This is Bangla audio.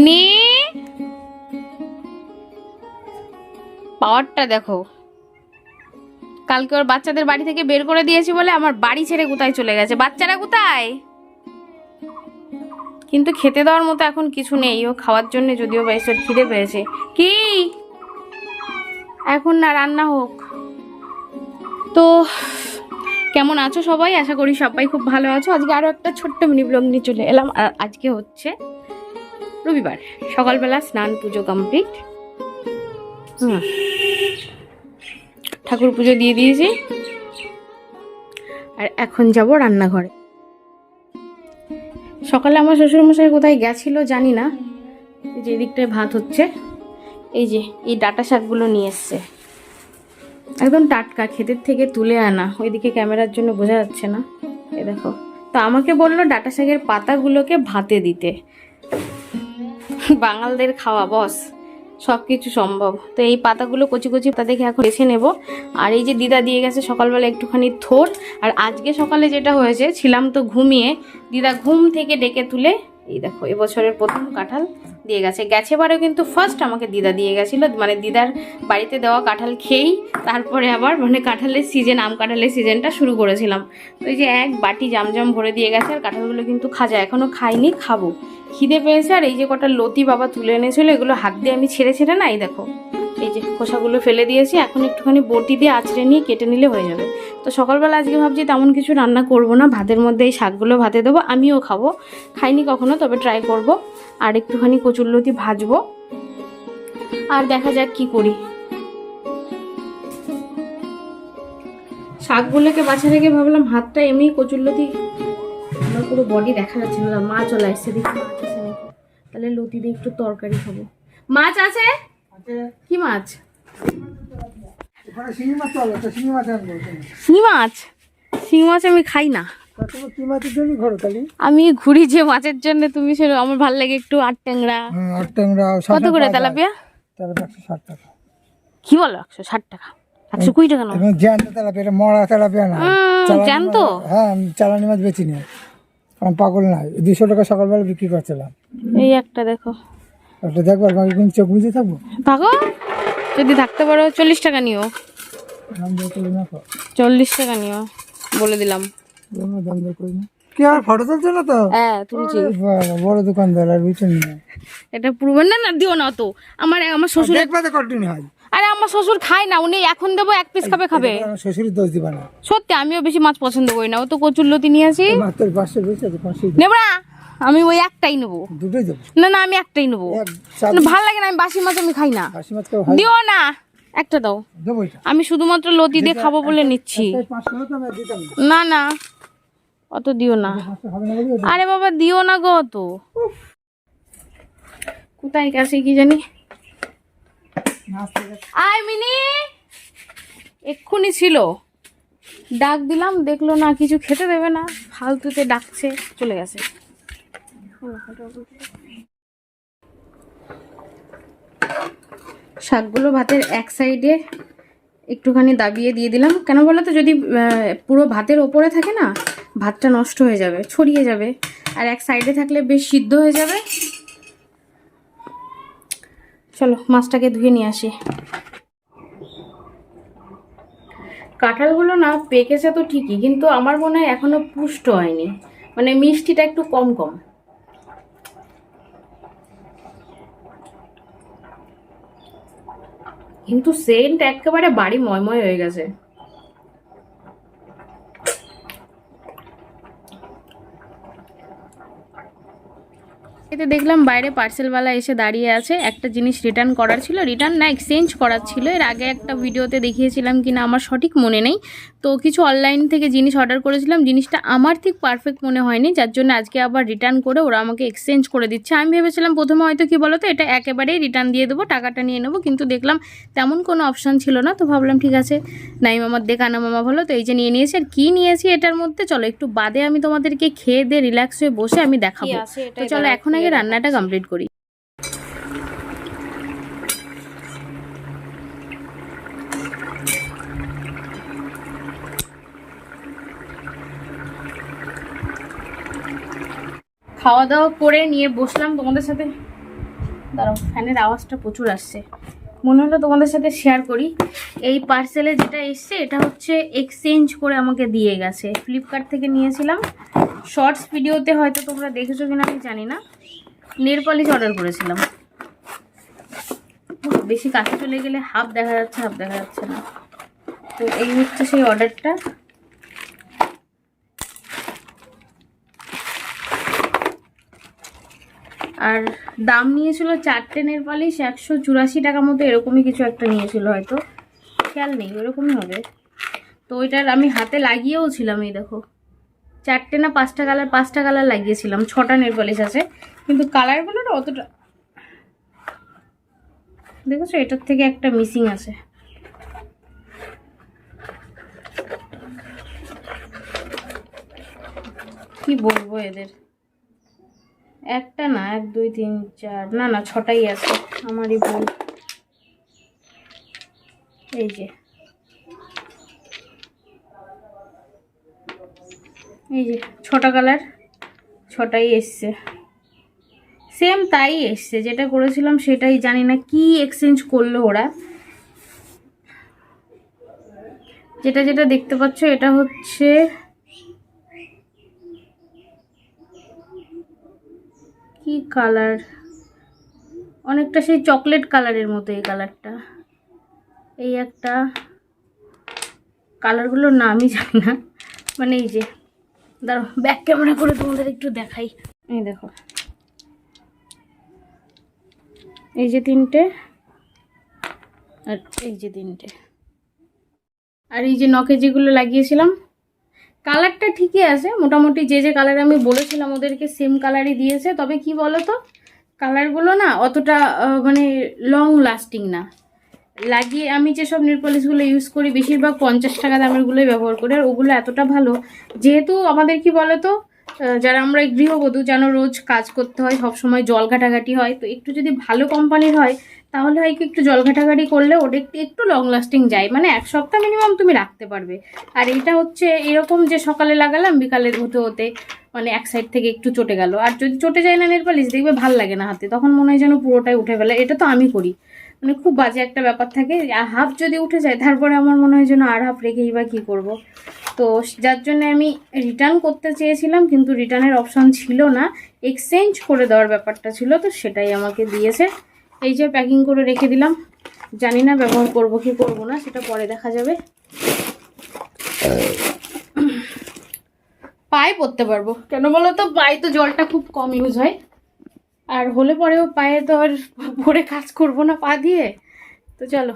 নি পাওয়ারটা দেখো। কালকে ওর বাচ্চাদের বাড়ি থেকে বের করে দিয়েছি বলে আমার বাড়ি ছেড়ে কোথায় চলে গেছে? বাচ্চারা কোথায়? কিন্তু খেতে দেওয়ার মতো এখন কিছু নেই। ও খাওয়ার জন্য যদিও বা এসব খিদে পেয়েছে। কি? এখন না, রান্না হোক। তো, কেমন আছো সবাই? আশা করি সবাই খুব ভালো আছো। আজকে আরও একটা ছোট্ট মিনি ব্লগ নিয়ে চলে এলাম। আর আজকে হচ্ছে রবিবার। সকালবেলা স্নান, পুজো কমপ্লিট ঠাকুর পুজো দিয়ে দিয়েছি। আর এখন যাব রান্নাঘরে। সকালে আমার শ্বশুরমশাই কোথায় গেছিল জানি না। যে এদিকটায় ভাত হচ্ছে। এই যে, এই ডাটা শাকগুলো নিয়ে এসছে। একদম টাটকা, ক্ষেতের থেকে তুলে আনা। ওইদিকে ক্যামেরার জন্য বোঝা যাচ্ছে না। এ দেখো। তো আমাকে বলল ডাটা শাকের পাতাগুলোকে ভাতে দিতে। বাঙালদের খাওয়া, বস। সব কিছু সম্ভব। তো এই পাতাগুলো কচি কচি পাতা দেখে এখন বেছে নেব। আর এই যে দিদা দিয়ে গেছে সকালবেলা একটুখানি থোর। আর আজকে সকালে যেটা হয়েছে, ছিলাম তো ঘুমিয়ে। দিদা ঘুম থেকে ডেকে তুলে, এই দেখো, এবছরের প্রথম কাঁঠাল। দিয়ে গেছে। গেছে বারেও কিন্তু ফার্স্ট আমাকে দিদা দিয়ে গেছিল। মানে দিদার বাড়িতে দেওয়া কাঁঠাল খেয়েই তারপরে আবার মানে কাঁঠালের সিজন আম কাঁঠালের সিজনটা শুরু করেছিলাম। তো এই যে এক বাটি জামজাম ভরে দিয়ে গেছে আর কাঁঠালগুলো কিন্তু খাজা এখনও খাইনি, খাব। খিদে পেয়েছে আর এই যে কটা লতি বাবা তুলে এনেছিলো, এগুলো হাত দিয়ে আমি ছেড়ে ছেড়ে না, এই দেখো। এই যে খোসাগুলো ফেলে দিয়েছি, এখন একটুখানি বটি দিয়ে আছড়ে নিয়ে কেটে নিলে হয়ে যাবে। তো সকালবেলা আজকে ভাবছি তেমন কিছু রান্না করব না, ভাতের মধ্যে এই শাকগুলো ভাতে দেবো, আমিও খাব। খাইনি কখনো, তবে ট্রাই করব, আর একটুখানি কচুরলতি ভাজবো। আর দেখা যাক কি করি। শাকগুলোকে বাছা রেখে ভাবলাম হাতটা এমনি কচুরলতি আমার পুরো বডি দেখা যাচ্ছে না, মা চলে আসছে, দেখি মাছ তাহলে লতি দিয়ে একটু তরকারি খাব। মাছ আছে? কি মাছ? শিঙি মাছ শিঙি মাছ আমি খাই না। আমি ঘুরি যে মাছের জন্য তুমি আমার ভালো লাগে একটু আট ট্যাংরা। কত করে তেলাপিয়া? কি বলো একশো ষাট টাকা? একশো কুড়ি টাকা নাও জ্যান্ত তেলাপিয়া এটা মরা তেলাপিয়া না। জ্যান্ত? হ্যাঁ চালানি মাছ বেচি নিই কারণ পাগল নাই। দুশো টাকা সকালবেলা বিক্রি করছিলাম। এই একটা দেখো। একটা দেখবার বাকি কিন্তু চোখ বুঝে থাকব? থাকো যদি থাকতে পারো চল্লিশ টাকা নিও। চল্লিশ টাকা নিও বলে দিলাম। বলো, দাম দর করি না কি আর ফটো তুলছে না তো? হ্যাঁ তুলছি। বড় দোকানদার আর বুঝছেন না এটা না না দিও না তো। আমার আমার শ্বশুর দেখবা কন্টিনিউ হয়। আরে আমার শ্বশুর খায় না উনি এখন দেবো এক পিস খাবে খাবে। আমার শ্বশুরের দোষ দিবা না। সত্যি আমিও বেশি মাছ পছন্দ করি না। ও তো কচুর লতি পাঁচশো আছে পাঁচশো। নেব আমি ওই একটাই নেব। দুটোই দেবো? না না আমি একটাই নেব। ভালো লাগে না আমি বাসি মাছ আমি খাই না। দিও না একটা দাও। আমি শুধুমাত্র লতি দিয়ে খাব বলে নিচ্ছি। না। না অত দিও না। আরে বাবা দিও না গো অত। কোথায় গেছে কি জানি? আয় মিনি! এক্ষুনি ছিল। ডাক দিলাম দেখল না কিছু খেতে দেবে না। ফালতুতে ডাকছে চলে গেছে। শাকগুলো ভাতের এক সাইডে একটুখানি দাবিয়ে দিয়ে দিলাম। কেন বলো তো? যদি পুরো ভাতের ওপরে থাকে না, ভাতটা নষ্ট হয়ে যাবে, ছড়িয়ে যাবে। আর এক সাইডে থাকলে বেশ সিদ্ধ হয়ে যাবে। চলো, মাছটাকে ধুয়ে নিয়ে আসি। কাঁঠালগুলো না পেকেছে তো ঠিকই, কিন্তু আমার মনে হয় এখনও পুষ্ট হয়নি। মানে মিষ্টিটা একটু কম কম। কিন্তু সেন্ট একেবারে বাড়ি ময়ময় হয়ে গেছে। এতে দেখলাম বাইরে পার্সেলওয়ালা এসে দাঁড়িয়ে আছে। একটা জিনিস রিটার্ন করার ছিল। রিটার্ন না এক্সচেঞ্জ করার ছিল। এর আগে একটা ভিডিওতে দেখিয়েছিলাম কিনা আমার সঠিক মনে নেই। তো কিছু অনলাইন থেকে জিনিস অর্ডার করেছিলাম। জিনিসটা আমার ঠিক পারফেক্ট মনে হয়নি যার জন্য আজকে আবার রিটার্ন করে ওরা আমাকে এক্সচেঞ্জ করে দিচ্ছে। আমি ভেবেছিলাম প্রথমে হয়তো কি বলতো এটা একেবারেই রিটার্ন দিয়ে দেবো টাকাটা নিয়ে নেব কিন্তু দেখলাম তেমন কোনো অপশান ছিল না। তো ভাবলাম ঠিক আছে নাই মামার দেখে আনা মামা ভালো তো এই যে নিয়ে নিয়েছি আর কী নিয়েছি এটার মধ্যে? চলো একটু বাদে আমি তোমাদেরকে খেয়ে দিয়ে রিল্যাক্স হয়ে বসে আমি দেখাবো। তো চলো এখন আগে রান্নাটা কমপ্লিট করি। খাওয়া দাওয়া করে নিয়ে বসলাম তোমাদের সাথে। দাঁড়াও, ফ্যানের আওয়াজটা প্রচুর আসছে। মনে হলো তোমাদের সাথে শেয়ার করি। এই পার্সেলে যেটা এসছে, এটা হচ্ছে এক্সচেঞ্জ করে আমাকে দিয়ে গেছে। ফ্লিপকার্ট থেকে নিয়েছিলাম। শর্টস ভিডিওতে হয়তো তোমরা দেখেছ কিনা আমি জানি না। নেল পলিশ অর্ডার করেছিলাম। বেশি কাছে চলে গেলে হাফ দেখা যাচ্ছে, হাফ দেখা যাচ্ছে না। তো এই হচ্ছে সেই অর্ডারটা আর দাম নিয়েছিল চারটে নেল পালিশ একশো চুরাশি টাকা মতো এরকমই কিছু একটা নিয়েছিল হয়তো। খেয়াল নেই, ওরকমই হবে। তো ওইটার আমি হাতে লাগিয়েও ছিলাম, এই দেখো। চারটে না পাঁচটা কালার পাঁচটা কালার লাগিয়েছিলাম। ছটা নেল পালিশ আছে। কিন্তু কালারগুলো না অতটা দেখেছ? এটার থেকে একটা মিসিং আছে। কি বলব এদের? একটা না, এক, দুই, তিন, চার, না না, ছটাই আছে। আমারই ভুল। এই যে। এই যে, ছটা কালার, ছটাই এসছে। সেম তাই এসছে, যেটা করেছিলাম সেটাই, জানি না কি এক্সচেঞ্জ করল ওরা। যেটা যেটা দেখতে পাচ্ছ, এটা হচ্ছে কি কালার? অনেকটা সেই চকলেট কালারের মতো এই কালারটা। এই একটা, কালারগুলোর নামই জানি না। মানে এই যে দাঁড়ো ব্যাক ক্যামেরা করে তোমাদের একটু দেখাই। এই দেখো। এই যে তিনটে আর এই যে তিনটে। আর এই যে নখে যেগুলো লাগিয়েছিলাম, কালারটা ঠিকই আছে। মোটামুটি যে যে কালার আমি বলেছিলাম ওদেরকে সেম কালারই দিয়েছে। তবে কি বলো তো কালারগুলো না অতটা মানে লং লাস্টিং না। লাগিয়ে আমি যেসব নেল পলিশগুলো ইউজ করি, বেশিরভাগ পঞ্চাশ টাকা দামেরগুলোই ব্যবহার করি আর ওগুলো এতটা ভালো। যেহেতু আমাদের কি বলো তো যারা আমরা গৃহবধূ, যেন রোজ কাজ করতে হয়, সবসময় জল ঘাটাঘাটি হয়, তো একটু যদি ভালো কোম্পানির হয়, তাহলে হয় কি একটু জল ঘাটাঘাটি করলে ওটা একটু একটু লং লাস্টিং যায়। মানে এক সপ্তাহ মিনিমাম তুমি রাখতে পারবে। আর এটা হচ্ছে এরকম যে সকালে লাগালাম, বিকালে হতে হতে মানে এক সাইড থেকে একটু চটে গেল। আর যদি চটে যায় না নেল পালিশ, দেখবে ভালো লাগে না হাতে। তখন মনে হয় যেন পুরোটাই উঠে ফেলে। এটা তো আমি করি। মানে খুব বাজে একটা ব্যাপার থাকে। হাফ যদি উঠে যায়, তারপরে আমার মনে হয় যেন আর হাফ রেখেই বা কী করব। তো যার জন্য আমি রিটার্ন করতে চেয়েছিলাম, কিন্তু রিটার্নের অপশান ছিল না। এক্সচেঞ্জ করে দেওয়ার ব্যাপারটা ছিল, তো সেটাই আমাকে দিয়েছে। এই যে প্যাকিং করে রেখে দিলাম। জানি না ব্যবহার করব কি করব না, সেটা পরে দেখা যাবে। পায়ে পরতে পারব। কেন বলো তো, পায়ে তো জলটা খুব কম ইউজ হয়। আর হলে পরেও পায়ে তো আর ভরে কাজ করব না পা দিয়ে। তো চলো।